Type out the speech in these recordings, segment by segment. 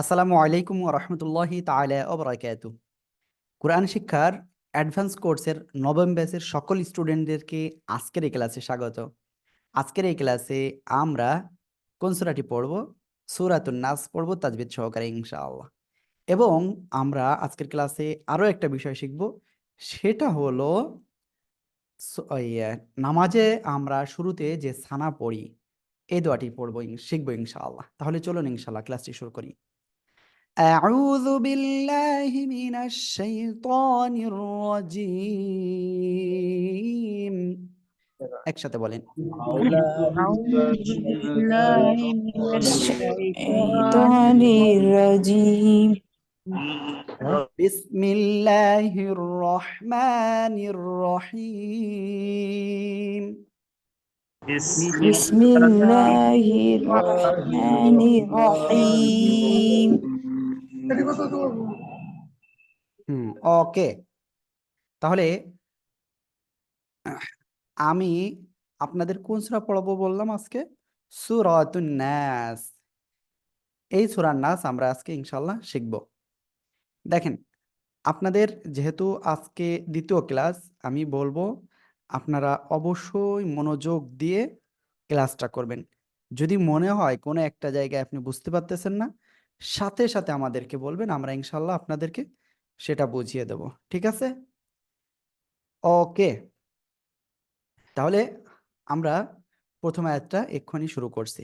আসসালামু আলাইকুম রহমতুল্লাহি তালা ওবরাকাতু কোরআন শিক্ষার অ্যাডভান্স কোর্সের নবম ব্যাচের সকল স্টুডেন্টদেরকে আজকের এই ক্লাসে স্বাগত। আজকের এই ক্লাসে আমরা কোন সুরাটি পড়ব? সুরাতুন নাস পড়ব তাজবিদ সহকারে ইনশাআল্লাহ। এবং আমরা আজকের ক্লাসে আরও একটা বিষয় শিখব, সেটা হলো নামাজে আমরা শুরুতে যে সানা পড়ি, এই দোয়াটি পড়ব শিখব ইনশাআল্লাহ। তাহলে চলুন ইনশাআল্লাহ ক্লাসটি শুরু করি। أعوذ بالله من الشيطان الرجيم একসাথে বলেন أعوذ بالله من الشيطان الرجيم بسم الله الرحمن الرحيم بسم الله الرحمن الرحيم ওকে তাহলে, আমি আপনাদের কোন সূরা পড়াবো বললাম আজকে? এই সূরার নাস আমরা আজকে ইনশাল্লাহ শিখব। দেখেন, আপনাদের যেহেতু আজকে দ্বিতীয় ক্লাস, আমি বলব আপনারা অবশ্যই মনোযোগ দিয়ে ক্লাসটা করবেন। যদি মনে হয় কোনো একটা জায়গায় আপনি বুঝতে পারতেছেন না সাথে সাথে আমাদেরকে বলবেন আমরা ইনশাল্লাহ আপনাদেরকে সেটা বুঝিয়ে দেব ঠিক আছে ওকে তাহলে আমরা প্রথম আয়াতটা এক্ষুনি শুরু করছি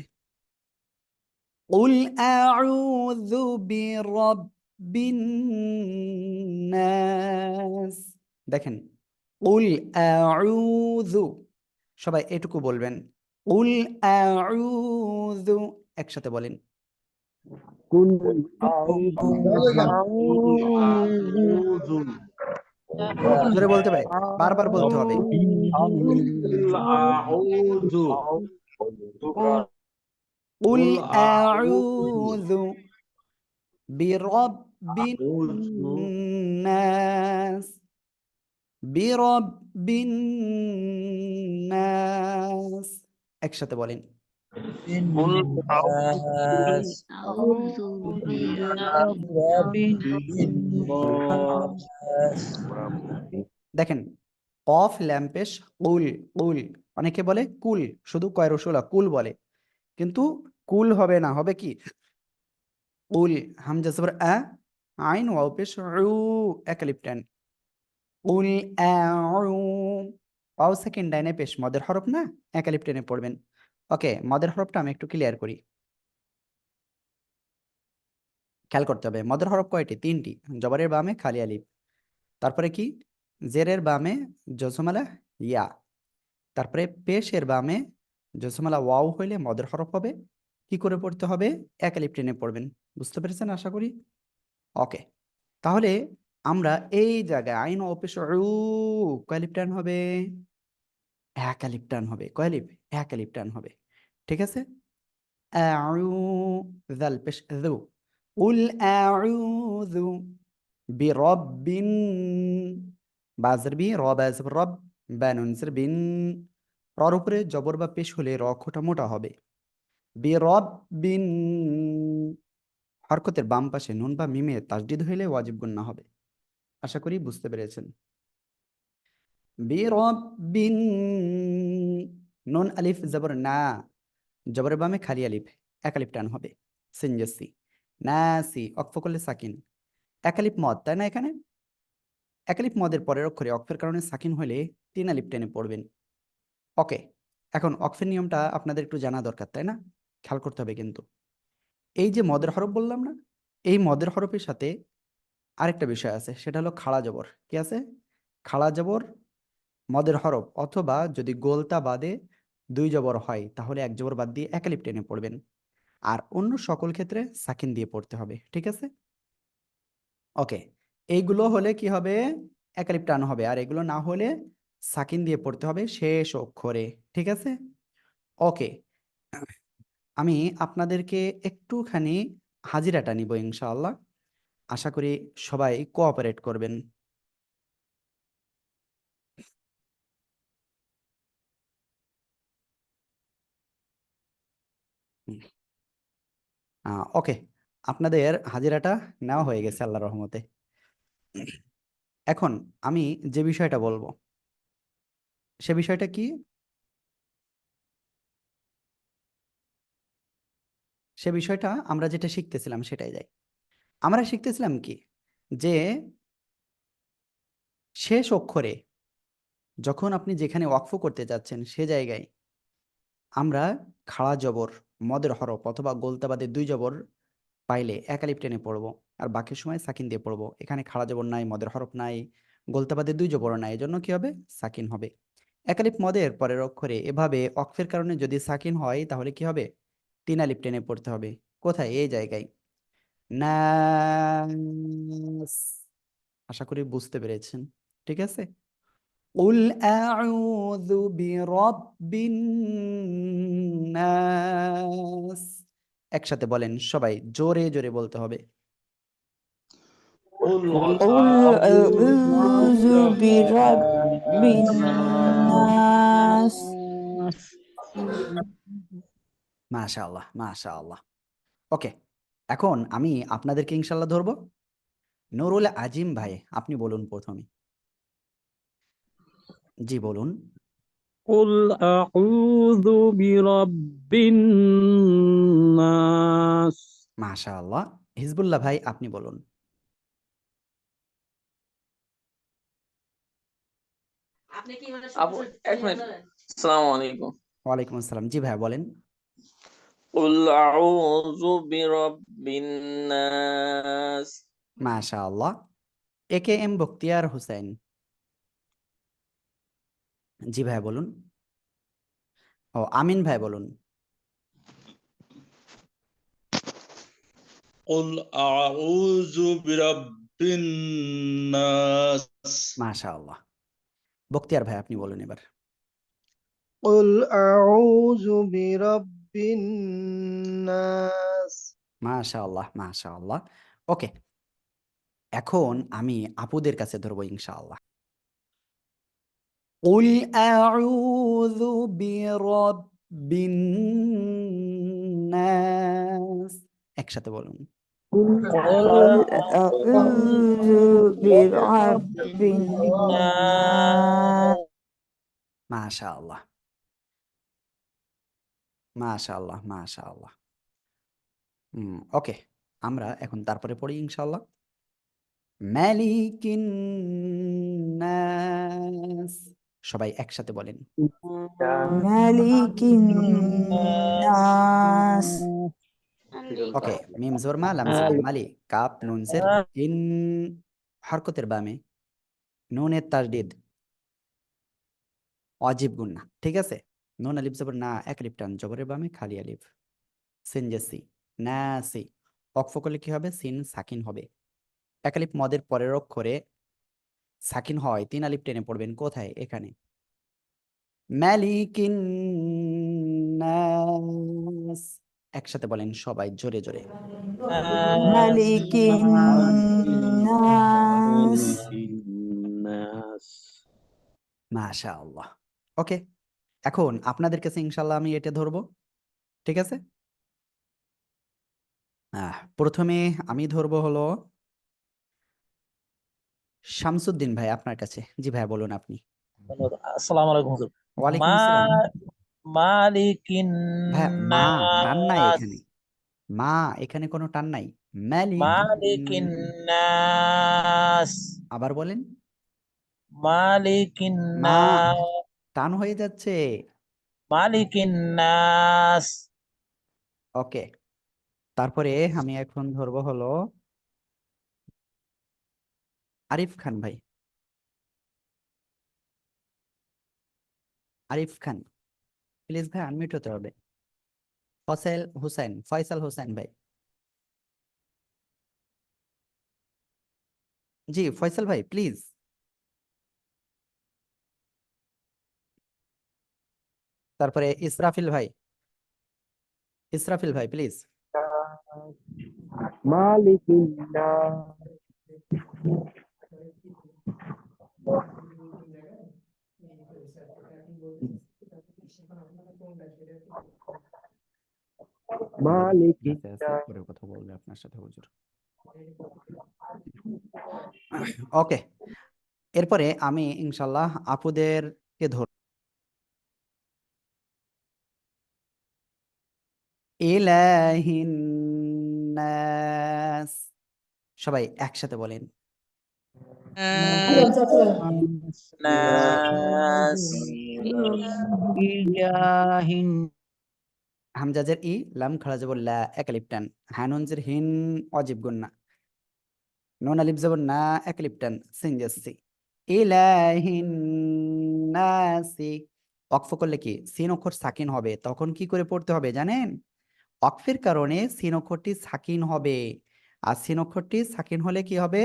قل أعوذ برب الناس দেখেন قل أعوذ সবাই এটুকু বলবেন قل أعوذ একসাথে বলেন জোরে বলতে ভাই বারবার বলতে হবে। একসাথে বলেন। أعوذ দেখেন কফ ল্যাম্পেশ কুল কুল অনেকে বলে কুল শুধু কয় রসুলা কুল বলে কিন্তু কুল হবে না হবে কি কুল হামজা জবর আ আইন ওয়াও পেশ উ একালিপ টেন কুল আউ ওয়াও সেকেন্ড ডাইনে পেশ মদের হরফ না একালিপ টেনে পড়বেন ওকে মদের হরফটা আমি একটু ক্লিয়ার করি। খেয়াল করতে হবে মদের হরফ কয়টি? তিনটি, জবরের বামে খালি আলিফ। তারপরে কি? জেরের বামে জসমালা ইয়া। তারপরে পেশের বামে জসমালা ওয়াও হইলে মদের হরফ হবে। কি করে পড়তে হবে? এক আলিফ টেনে পড়বেন। বুঝতে পেরেছেন আশা করি? ওকে তাহলে আমরা এই জায়গায় আইন অপেশ কয়ালিপ টান হবে? এক আলিফ টান হবে। কয়ালিপ এক আলিফ টান হবে, ঠিক আছে? উল বি রব বানুনজর বিন উপরে জবর বা পেশ হলে র খোটা মোটা হবে। বিরব্বিন, হরকতের বাম পাশে নুন বা মিমে তাসদিদ হইলে ওয়াজিব গুন্না হবে। আশা করি বুঝতে পেরেছেন। বিরব্বিন নুন আলিফ জবর না জবরের বামে খালি আলিফ এক আলিফ টান হবে সিনজসি না সি অক্ফ করলে সাকিন এক আলিফ মদ তাই না এখানে এক আলিফ মদের পরের অক্ষরে অক্ফের কারণে সাকিন হলে তিন আলিফ টেনে পড়বেন। ওকে এখন অক্ফের নিয়মটা আপনাদের একটু জানা দরকার, তাই না? খেয়াল করতে হবে কিন্তু। এই যে মদের হরফ বললাম না, এই মদের হরফের সাথে আরেকটা বিষয় আছে, সেটা হলো খাড়া জবর। কি আছে? খাড়া জবর মদের হরফ, অথবা যদি গোলতা বাদে দুই জবর হয়, তাহলে এক জবর বাদ দিয়ে একালিপ টেনে পড়বেন। আর অন্য সকল ক্ষেত্রে সাকিন দিয়ে পড়তে হবে, ঠিক আছে? ওকে এইগুলো হলে কি হবে? একালিপ টান হবে, আর এগুলো না হলে সাকিন দিয়ে পড়তে হবে শেষ অক্ষরে, ঠিক আছে? ওকে আমি আপনাদেরকে একটুখানি হাজিরাটা নিব ইনশাআল্লাহ। আশা করি সবাই কোঅপারেট করবেন। ওকে। আপনাদের হাজিরাটা নেওয়া হয়ে গেছে আল্লাহ রহমতে। এখন আমি যে বিষয়টা বলব, সে বিষয়টা কি? সে বিষয়টা আমরা যেটা শিখতেছিলাম সেটাই যাই। আমরা শিখতেছিলাম কি? যে শেষ অক্ষরে যখন আপনি যেখানে ওয়াকফ করতে যাচ্ছেন সে জায়গায় আমরা খাড়া জবর মদের হরফ অথবা গোলতাবাদের দুই জবর পাইলে একালিপ টেনে পড়ব। আর বাকি সময় সাকিন দিয়ে পড়ব। এখানে খাড়া জবর নাই, মদের হরফ নাই, গোলতাবাদের দুই জবর নাই। এজন্য কি হবে? সাকিন হবে। একালিপ মদের পরের অক্ষরে এভাবে অক্ষের কারণে যদি সাকিন হয়, তাহলে কি হবে? তিন আলিপ টেনে পড়তে হবে। কোথায়? এই জায়গায়। না আশা করি বুঝতে পেরেছেন। ঠিক আছে? قل أعوذ برب الناس একসাথে বলেন সবাই জোরে জোরে বলতে হবে قل أعوذ برب الناس মাশাআল্লাহ মাশাআল্লাহ ওকে এখন আমি আপনাদেরকে ইনশাল্লাহ ধরবো নুরুল আজিম ভাই আপনি বলুন প্রথমে জি বলুন قل أعوذ برب الناس মাশাআল্লাহ হিজবুল্লাহ ভাই আপনি বলুন আপু এক মিনিট আসসালামু আলাইকুম ওয়ালাইকুম আসসালাম জি ভাই বলেন قل أعوذ برب الناس মাশাআল্লাহ A K M Bakhtiar Hossain জি ভাই বলুন ও আমিন ভাই বলুন قل أعوذ برب الناس মাশাআল্লাহ বখতিয়ার ভাই আপনি বলুন এবার قل أعوذ برب الناس মাশাআল্লাহ মাশাআল্লাহ ওকে এখন আমি আপুদের কাছে ধরবো ইনশাআল্লাহ قل أعوذ برب الناس একসাথে বলুন قل أعوذ برب الناس মাশাআল্লাহ মাশাআল্লাহ মাশাআল্লাহ হুম ওকে আমরা এখন তারপরে পড়ি ইনশাআল্লাহ মালিকিন নাস সবাই একসাথে বলেন। ওকে মিম জোর মা লাম মালি কাপ নুন সের ইন হরকতের বামে নুনের তাজদিদ অজীব গুন্না ঠিক আছে? নুন আলিফ জবর না এক আলিফ জবরের বামে খালি আলিফ। সিনজেসি না সি অকফ করলে কি হবে? সিন সাকিন হবে। এক আলিফ মদের পরের অক্ষরে সাকিন হয়, তিন আলিফ টেনে পড়বেন কোথায়? এখানে। ম্যালিকিন একসাথে বলেন সবাই জোরে জোরে। মাশাআল্লাহ। ওকে, এখন আপনাদের কাছে ইনশাল্লাহ আমি এটা ধরবো। ঠিক আছে? প্রথমে আমি ধরবো হলো শামসুদ্দিন ভাই আপনার কাছে। জি ভাই বলুন আপনি। আসসালামু আলাইকুম হুজুর। ওয়ালাইকুম মা আসসালাম। মালিকিন ভাই মা টান নাই এখানে। মা এখানে কোনো টান নাই। মালিক মালিকিন নাস। আবার বলেন। মালিকিন মা টান হয়ে যাচ্ছে। মালিকিন নাস। ওকে। তারপরে আমি এখন ধরবো হলো আরিফ খান ভাই। আরিফ খান। প্লিজ ভাই আনমিউট হতে হবে। ফসেল হোসেন, ফয়সাল হোসেন ভাই। জি, ফয়সাল ভাই, প্লিজ। তারপরে ইসরাফিল ভাই। ইসরাফিল ভাই, প্লিজ। মালিক আছে পরে কথা বলবে আপনার সাথে হুজুর। ওকে এরপরে আমি ইনশাল্লাহ আপুদেরকে ধর ইলাহিন নাস। সবাই একসাথে বলেন। হামজাজের ই, লাম খাড়া জবর লা এক আলিফ হানুনজের হিন, অজিব গুন্না। নুন আলিফ জবর না এক আলিফ টান সিন যাচ্ছি ইলাহিন নাসি। অক্ফ করলে কি? সিন অক্ষর সাকিন হবে। তখন কি করে পড়তে হবে জানেন? অক্ফের কারণে সিন অক্ষরটি সাকিন হবে। আর সিন অক্ষরটি সাকিন হলে কি হবে?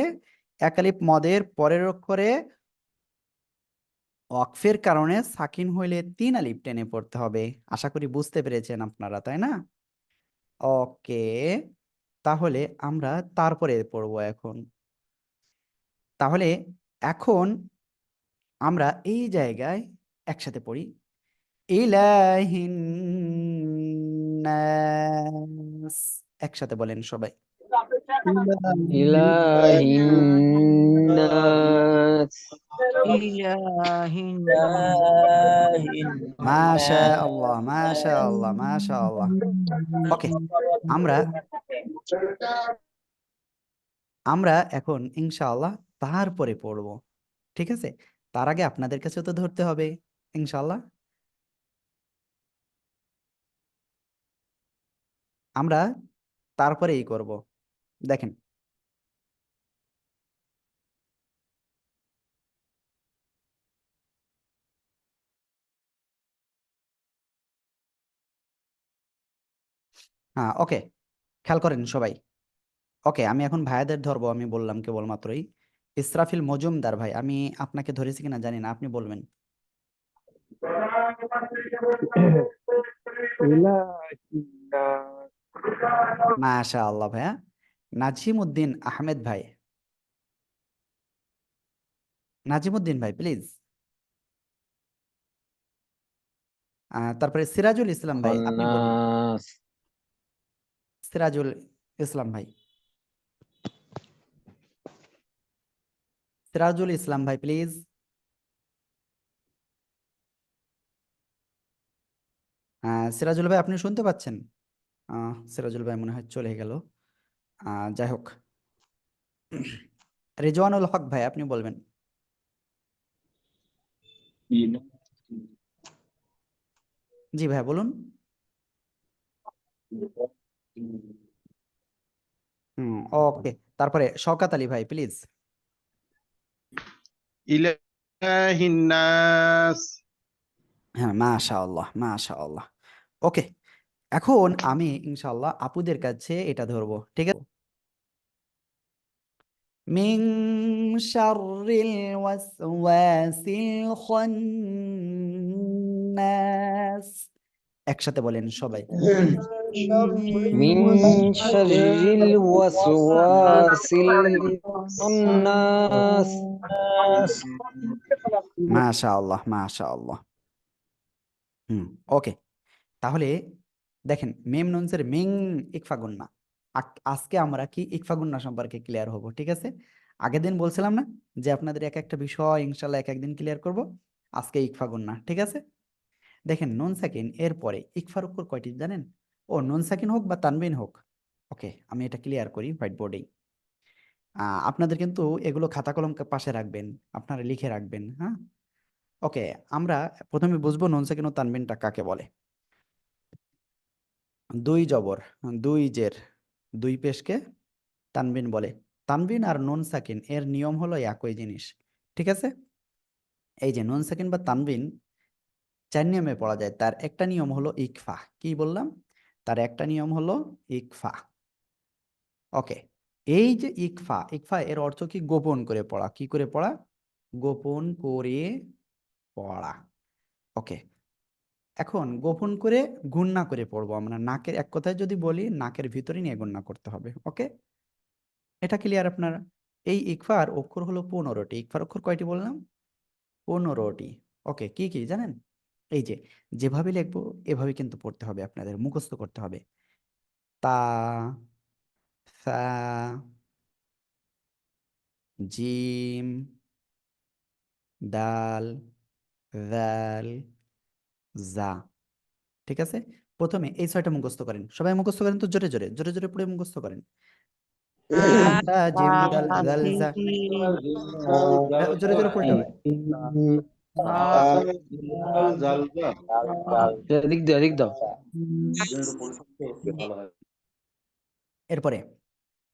এক আলিফ মদের পরের অক্ষরে ওয়াকফের কারণে সাকিন হইলে তিন আলিপ টেনে পড়তে হবে। আশা করি বুঝতে পেরেছেন আপনারা, তাই না? ওকে, তাহলে আমরা তারপরে পড়ব এখন। তাহলে এখন আমরা এই জায়গায় একসাথে পড়ি। ইলাহিন একসাথে বলেন সবাই। আমরা আমরা এখন ইনশাআল্লাহ তারপরে পড়ব, ঠিক আছে? তার আগে আপনাদের কাছে তো ধরতে হবে, ইনশাআল্লাহ। আমরা তারপরেই করব। দেখেন। হ্যাঁ ওকে। খেয়াল করেন সবাই। ওকে আমি এখন ভাইয়াদের ধরবো আমি বললাম কেবলমাত্রই ইসরাফিল মজুমদার ভাই আমি আপনাকে ধরেছি কিনা জানি না আপনি বলবেন। মাশা আল্লাহ ভাইয়া। নাজিম উদ্দিন আহমেদ ভাই। নাজিম উদ্দিন ভাই প্লিজ তারপরে সিরাজুল ইসলাম ভাই আপনি সিরাজুল ইসলাম ভাই। সিরাজুল ইসলাম ভাই প্লিজ সিরাজুল ভাই আপনি শুনতে পাচ্ছেন? আহ, সিরাজুল ভাই মনে হয় চলে গেল। যাই হোক। রেজওয়ানুল হক ভাই আপনি বলবেন। জি ভাই বলুন। ওকে। তারপরে শওকাত আলী ভাই প্লিজ। ইলাহিন নাস। হ্যাঁ মাশা আল্লাহ মাশা আল্লাহ ওকে এখন আমি ইনশাআল্লাহ আপুদের কাছে এটা ধরবো ঠিক আছে? মিন শাররিল ওয়াসওয়াসিল খান্নাস একসাথে বলেন সবাই। হুম ওকে। তাহলে দেখেন মেম নুনসের মিং ইকফা গুন্না আক- আজকে আমরা কি ইকফা গুন্না সম্পর্কে ক্লিয়ার হব, ঠিক আছে? আগের দিন বলছিলাম না যে আপনাদের এক একটা বিষয় ইনশাল্লাহ এক একদিন ক্লিয়ার করব? আজকে ইকফা গুন্না ঠিক আছে? দেখেন, নুন সাকিন এর পরে ইকফার অক্ষর কয়টি, জানেন? ও, নুন সাকিন হোক বা তানবিন হোক। ওকে, আমি এটা ক্লিয়ার করি হোয়াইট বোর্ডেই আপনাদের কিন্তু এগুলো খাতা কলম পাশে রাখবেন, আপনারা লিখে রাখবেন হ্যাঁ? ওকে, আমরা প্রথমে বুঝব নুন সাকিন ও তানবিনটা কাকে বলে। দুই জবর, দুই জের দুই পেশকে তানবিন বলে। তানবিন আর নুন সাকিন, এর নিয়ম হলো একই জিনিস, ঠিক আছে? এই যে নুন সাকিন বা তানবিন চার নিয়মে পড়া যায়। তার একটা নিয়ম হলো ইকফা। কি বললাম? তার একটা নিয়ম হলো ইকফা। ওকে, এই যে ইকফা ইকফা এর অর্থ কি? গোপন করে পড়া। কি করে পড়া? গোপন করে পড়া। ওকে এখন গোপন করে গুণনা করে পড়ব আমরা। নাকের এক কথায় যদি বলি, নাকের ভিতরে নিয়ে গুণনা করতে হবে ওকে এটা ক্লিয়ার আপনারা? এই ইকফার অক্ষর হলো পনেরোটি। ইকফার অক্ষর কয়টি বললাম? পনেরোটি। ওকে কি কি, জানেন? এই যে, যেভাবে লিখব, এভাবে কিন্তু পড়তে হবে আপনাদের, মুখস্থ করতে হবে। তা জিম, দাল দাল জা ঠিক আছে? প্রথমে এই ছয়টা মুখস্থ করেন। সবাই মুখস্থ করেন তো জোরে জোরে জোরে জোরে পড়ে মুখস্থ করেন। জা এ, জোরে জোরে পড়তে হবে। এরপরে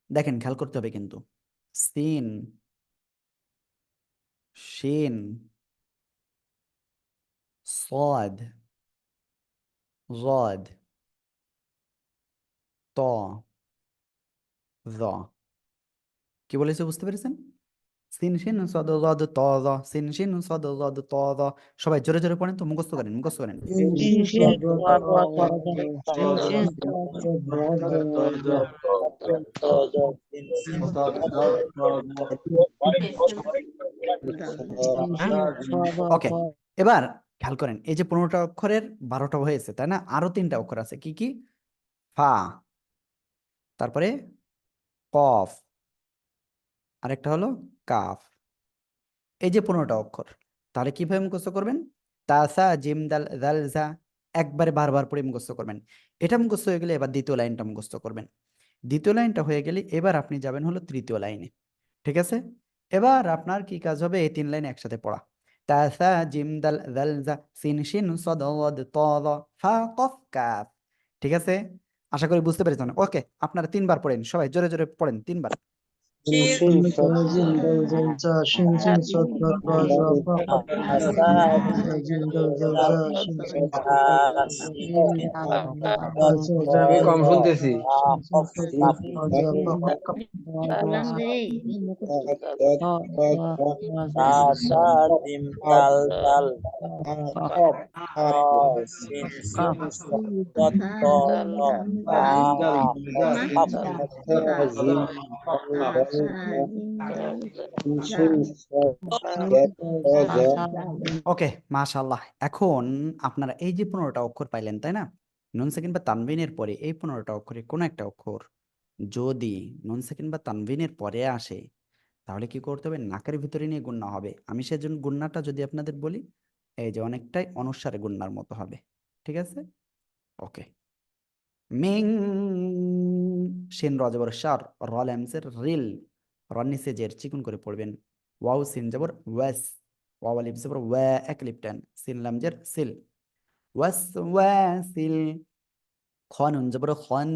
দেখেন খেয়াল করতে হবে কিন্তু। সিন শিন صاد ضاد ত ظ কি বলেছে বুঝতে পেরেছেন সিন শিন সদ ضاد ত ظ সিন শিন সদ ضاد ত ظ সবাই জোরে জোরে পড়েন তো মুখস্থ করেন মুখস্থ করেন ওকে এবার খেয়াল করেন, এই যে পনেরোটা অক্ষরের বারোটা হয়েছে, তাই না? আরও তিনটা অক্ষর আছে, কি কি? ফা। তারপরে কফ। আরেকটা হলো কাফ। এই যে পনেরোটা অক্ষর, তাহলে কীভাবে মুখস্থ করবেন? তাসা, জিম, দাল দাল জা একবারে বারবার পড়ে মুখস্থ করবেন। এটা মুখস্থ হয়ে গেলে এবার দ্বিতীয় লাইনটা মুখস্থ করবেন। দ্বিতীয় লাইনটা হয়ে গেলে এবার আপনি যাবেন হলো তৃতীয় লাইনে, ঠিক আছে? এবার আপনার কি কাজ হবে? এই তিন লাইন একসাথে পড়া। তাসা জিম দাল দাল জা সিন শিন কাফ ঠিক আছে? আশা করি বুঝতে পেরেছেন। ওকে, আপনারা তিনবার পড়েন। সবাই জোরে জোরে পড়েন, তিনবার। শুনতেছি ওকে মাশাল্লাহ এখন আপনারা এই যে পনেরোটা অক্ষর পাইলেন, তাই না? নুন সেকেন্ড বা তানবিনের পরে এই পনেরোটা অক্ষরে কোনো একটা অক্ষর যদি নুন সেকেন্ড বা তানবিনের পরে আসে, তাহলে কি করতে হবে? নাকের ভিতরে নিয়ে গুণনা হবে। আমি সেজন্য গুণনাটা যদি আপনাদের বলি, এই যে অনেকটাই অনুসারে গুণনার মতো হবে। ঠিক আছে? ওকে মিং শিন রজবর সার র ল্যামসের রিল রন নিচে জের চিকুন করে পড়বেন। ওয়াও সিন জবর ওয়াস ওয়া, এক সিন সিল। ওয়াস ওয়াসিল খ নুন জবর খন।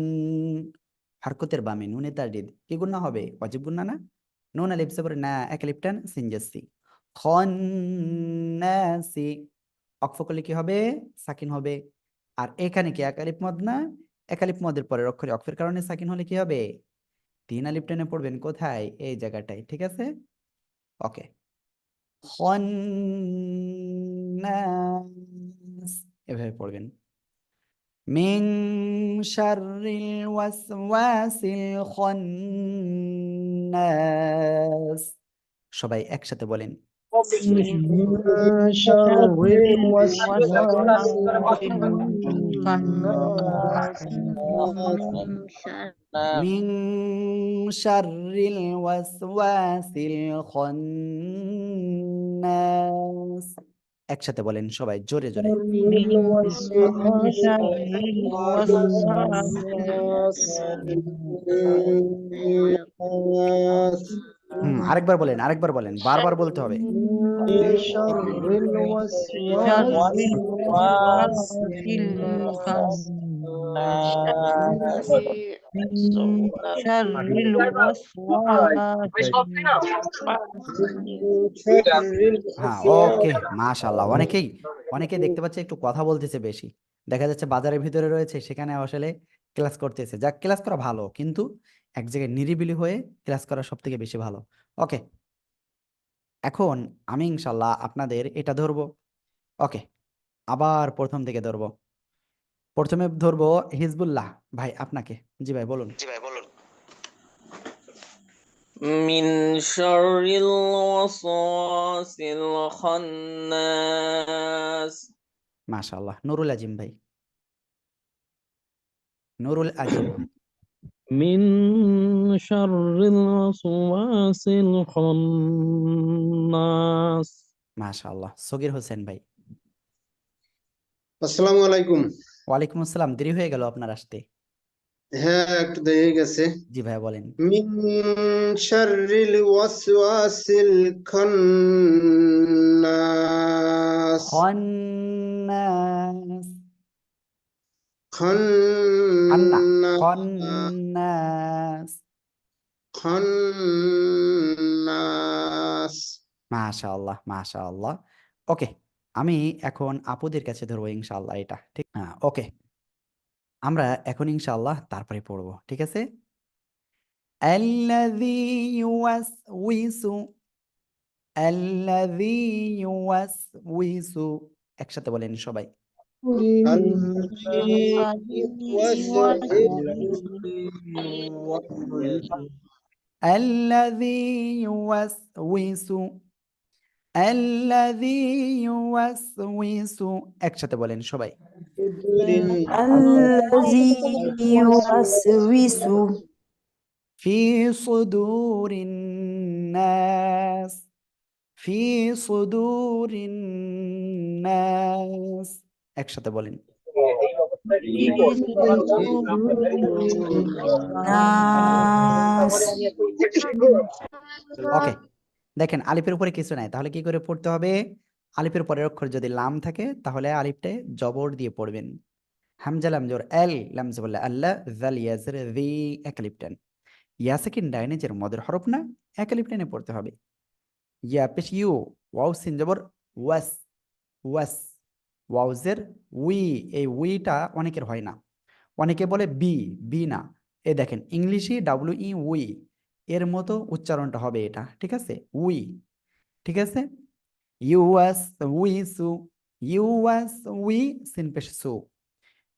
হারকতের বামে নুনে তার কি গুণা হবে? অজিব গুণা না? নুন, আলিফ জবর না, এক লিপটান সিন জাসি খন্নাসি অক্ফ করলে কি হবে? সাকিন হবে। আর এখানে কি এক আলিফ মদ না? এক আলিফ মদের পরের অক্ষরে অক্ষের কারণে সাকিন হলে কি হবে? তিন আলিফ টেনে পড়বেন কোথায়? এই জায়গাটায়, ঠিক আছে? ওকে। এভাবে পড়বেন। মিন শাররিল ওয়াসওয়াসিল খন্নাস সবাই একসাথে বলেন। মিন শাররিল ওয়াসওয়াসিল খন্নাস একসাথে বলেন সবাই জোরে জোরে। আরেকবার বলেন আরেকবার বলেন, বারবার বলতে হবে। হ্যাঁ ওকে, মাশাআল্লাহ। অনেকেই অনেকেই দেখতে পাচ্ছে একটু কথা বলতেছে বেশি। দেখা যাচ্ছে বাজারের ভিতরে রয়েছে, সেখানে আসলে ক্লাস করতেছে। যাক ক্লাস করা ভালো, কিন্তু এক জায়গায় নিরিবিলি হয়ে ক্লাস করা সব থেকে বেশি ভালো ওকে এখন আমি ইনশাল্লাহ আপনাদের এটা ধরবো ওকে আবার প্রথম থেকে ধরবো প্রথমে ধরবো হিজবুল্লাহ ভাই আপনাকে জি ভাই বলুন من شر الوسواس الخناس মাশাআল্লাহ নুরুল আজিম ভাই নুরুল আজিম من شر الوسواس الخناس মাশাআল্লাহ সগির হোসেন ভাই আসসালামু আলাইকুম ওয়ালাইকুম আসসালাম দেরি হয়ে গেল আপনার আসতে হ্যাঁ একটু দেরি হয়ে গেছে জি ভাইয়া বলেন মিন শাররিল ওয়াসওয়াসিল খান্নাস খন্নাস খান্না খান্নাস খন্নাস মাশাআল্লাহ মাশাআল্লাহ ওকে আমি এখন আপুদের কাছে ধরবো ইনশাআল্লাহ এটা ঠিক হ্যাঁ ওকে আমরা এখন ইনশাআল্লাহ তারপরে পড়ব ঠিক আছে আল্লাযী ইউওয়াসউইসু আল্লাযী ইউওয়াসউইসু একসাথে বলেন সবাই الذي يوسوس الذي يوسوس একসাথে বলেন সবাই الذي يوسوس في صدور الناس في صدور الناس একসাথে বলেন। ওকে দেখেন আলিপের উপরে কিছু নাই। তাহলে কি করে পড়তে হবে? আলিপের পরের অক্ষর যদি লাম থাকে তাহলে আলিপটা জবর দিয়ে পড়বেন। হামজা লাম জোর এল লাম জবল্লা আল্লাহ জাল ইয়াজের ভি একালিপটান ইয়া সেকেন্ড মদের হরফ না একালিপটানে পড়তে হবে। ইয়া পেশ ইউ ওয়াও সিন জবর ওয়াস ওয়াস। ওয়াউজের উই, এই উইটা অনেকের হয় না। অনেকে বলে বি বি না। এ দেখেন, ইংলিশে ডাব্লিউ ই উই, এর মতো উচ্চারণটা হবে এটা, ঠিক আছে? উই, ঠিক আছে? ইউএস উই সু, ইউএস উই সিন পেশ সু,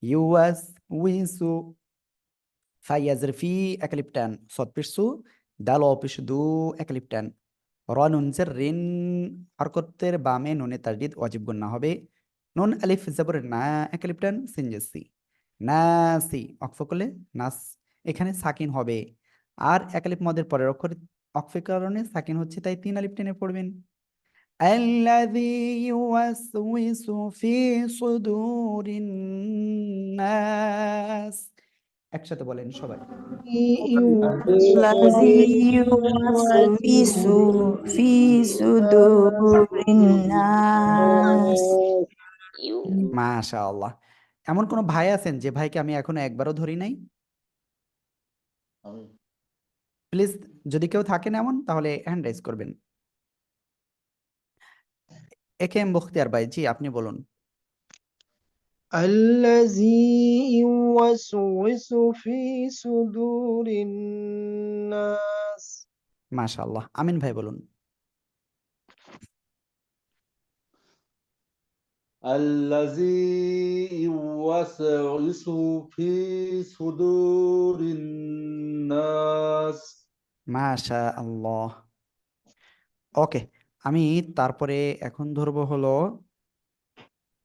ইউএস উই সু, ফাইয়াজের ফি একালিপটান সৎ পেশ সু দাল অপিস দু একালিপটান র নুনজের রিন হরকতের বামে নুনে তারদিদ ওয়াজিব গুন্না হবে। নুন আলিফ জবর না একালিপটান সিনজেসি নাসি অক্ফ করলে নাস এখানে সাকিন হবে আর এক আলিফ মদের পরের অক্ষর অক্ফের কারণে সাকিন হচ্ছে তাই তিন আলিফ টেনে পড়বেন الذي يوسوس في صدور الناس একসাথে বলেন সবাই الذي يوسوس في صدور الناس মাশাআল্লাহ এমন কোন ভাই আছেন যে ভাইকে আমি এখনো একবারও ধরি নাই প্লিজ যদি কেউ থাকেন এমন তাহলে হ্যান্ড রাইজ করবেন একে এম বখতিয়ার ভাই জি আপনি বলুন الذي يوسوس في صدور الناس মাশাআল্লাহ আমিন ভাই বলুন الذي يوسوس في صدور الناس মাশা আল্লাহ ওকে আমি তারপরে এখন ধরবো হলো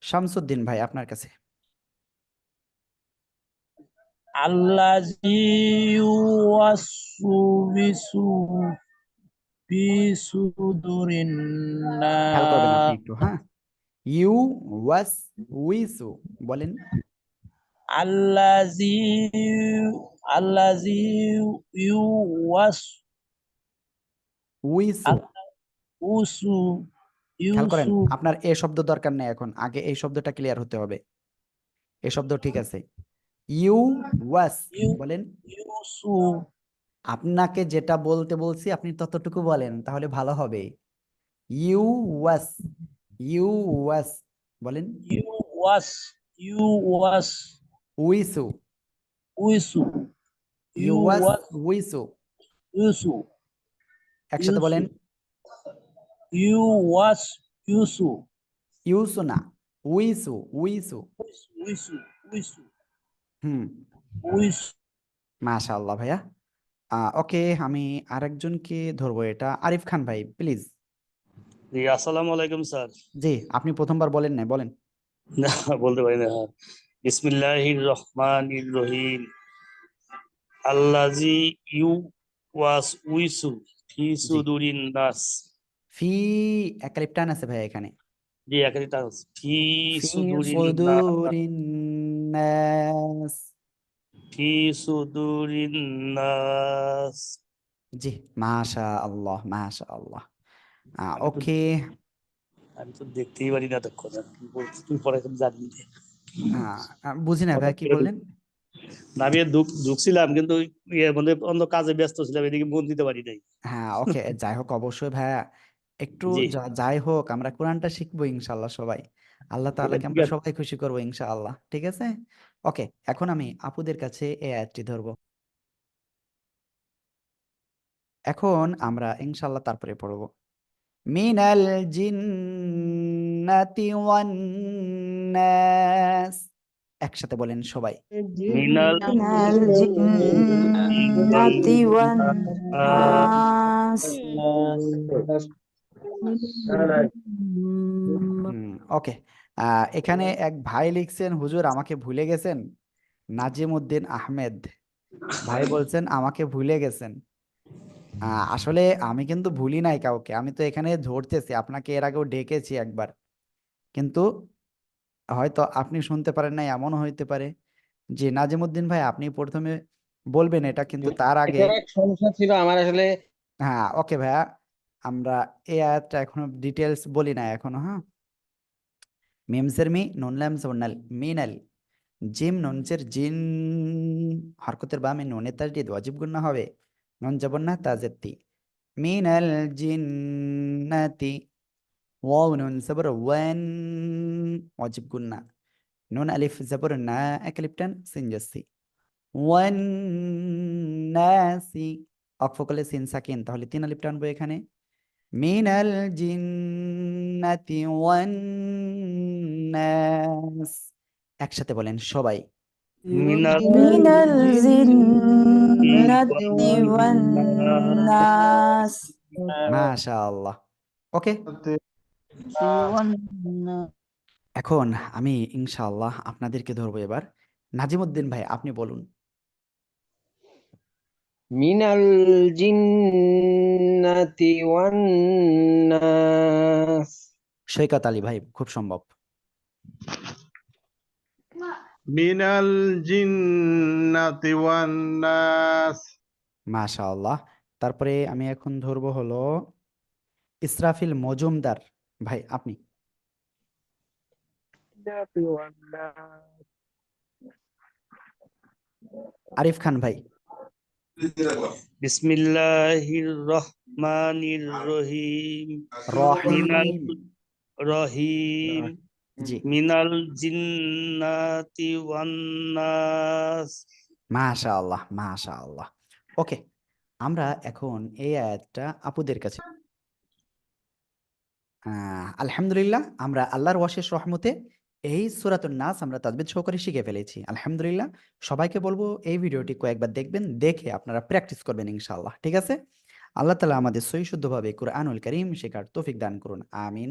শামসুদ্দিন ভাই আপনার কাছে الذي يوسوس في صدور খেয়াল করবেন আপনি الناس একটু হ্যাঁ ইউ ওয়াস উইসু বলেন। আল্লাজি আল্লাজি ইউ ওয়াস উইসু উসু খেয়াল করেন আপনার এ শব্দ দরকার নেই এখন আগে এই শব্দটা ক্লিয়ার হতে হবে। এ শব্দ ঠিক আছে। ইউ ওয়াস বলেন। ইউসু। আপনাকে যেটা বলতে বলছি আপনি ততটুকু বলেন তাহলে ভালো হবে। ইউ ওয়াস ইউ ওয়াস বলেন? ইউ ওয়াস ইউ ওয়াস উইসু। উইসু ইউ ওয়াস উইসু। ইউসু একসাথে বলেন। ইউ ওয়াস ইউসু ইউসু না উইসু উইসু। উইসু উইসু। হুম। উইসু মাশাআল্লাহ ভাইয়া। ওকে আমি আরেকজনকে ধরবো এটা। আরিফ খান ভাই প্লিজ। জি আসসালামু আলাইকুম স্যার। জি আপনি প্রথমবার বলেন না বলেন। না বলতে পারি না হ্যাঁ। বিসমিল্লাহির রহমানির রহিম আল্লাজি ইউ ওয়াস উইসু ফি সুদুরিন নাস। ফি একালিপ টান আছে ভাই এখানে। জি একাধিক টান আছে। ফি সুদুরিন নাস। ফি সুদুরিন নাস। জি মাশা আল্লাহ মাশা আল্লাহ ওকে। আমি তো দেখতেই পারি না কি বলছিস তুই পরে জানি বুঝি না ভাই কি বললেন না, আমি ঢুকছিলাম কিন্তু ইয়ে মানে অন্য কাজে ব্যস্ত ছিলাম এদিকে মন দিতে পারি নাই। হ্যাঁ ওকে যাই হোক অবশ্যই ভাইয়া একটু যাই হোক আমরা কোরআনটা শিখব ইনশাআল্লাহ সবাই। আল্লাহ তাআলাকে আমরা সবাই খুশি করব ইনশাআল্লাহ ঠিক আছে? ওকে এখন আমি আপুদের কাছে এই আয়াতটি ধরবো। এখন আমরা ইনশাআল্লাহ তারপরে পড়ব। মিনাল জিন্নাতি ওয়ান নাস একসাথে বলেন সবাই। মিনাল জিন্নাতি ওয়ান নাস ওকে আহ, এখানে এক ভাই লিখছেন হুজুর আমাকে ভুলে গেছেন? নাজিম উদ্দিন আহমেদ। ভাই বলছেন আমাকে ভুলে গেছেন। আসলে আমি কিন্তু ভুলি নাই কাউকে। আমি তো এখানে ধরতেছি আপনাকে এর আগেও ডেকেছি একবার। কিন্তু হয়তো আপনি শুনতে পারেন নাই এমনও হইতে পারে যে নাজিমুদ্দিন ভাই আপনি প্রথমে বলবেন এটা কিন্তু তার আগে এটার এক সমস্যা ছিল আমার আসলে হ্যাঁ ওকে ভাইয়া আমরা এই আয়াতটা এখনও ডিটেলস বলি না এখনও হ্যাঁ? মিমসের মি নুন লাম জবরনাল মিনাল জিম নুনসের জিন হরকতের বামে নুনের তাজদিদ ওয়াজিব গুন্না হবে? নুন জবর না তাজের তি মিনাল জিন্নাতি ওয়াও নুন জবর ওয়ান ওয়াজিব গুন্না নুন আলিফ জবর না এক আলিফ টান সিনজাসি ওয়ান নাসি অক্ফ করলে সিন সাকিন তাহলে তিন আলিফ টানবো এখানে মিনাল জিন্নাতি ওয়ান নাস একসাথে বলেন সবাই জিন্নাতি ওয়ান নাস মাশাআল্লাহ ওকে এখন আমি ইনশাআল্লাহ আপনাদেরকে ধরবো এবার নাজিমুদ্দিন ভাই আপনি বলুন মিনাল জিন্নাতি ওয়ান সৈকত আলী ভাই খুব সম্ভব মিনাল জিন্নাতি ওয়ান নাস। মাশাআল্লাহ। তারপরে আমি এখন ধরবো হলো ইসরাফিল মজুমদার। ভাই আপনি? আরিফ খান ভাই। বিসমিল্লাহির রহমানির রহিম। রহিম। রহিম। মিনাল জিন্নাতি ওয়ান নাস মাশাআল্লাহ মাশাআল্লাহ। ওকে আমরা এখন এই আয়াতটা আপুদের কাছে। আলহামদুলিল্লাহ আমরা আল্লাহর ওয়াশেষ রহমতে এই সূরাতুন নাস আমরা তাজবিদ সহকারে শিখে ফেলেছি। আলহামদুলিল্লাহ সবাইকে বলব এই ভিডিওটি কয়েকবার দেখবেন দেখে আপনারা প্র্যাকটিস করবেন ইনশাআল্লাহ ঠিক আছে? আল্লাহ তালা আমাদের সহি শুদ্ধভাবে কুরআনুল কারীম শেখার তৌফিক দান করুন আমিন।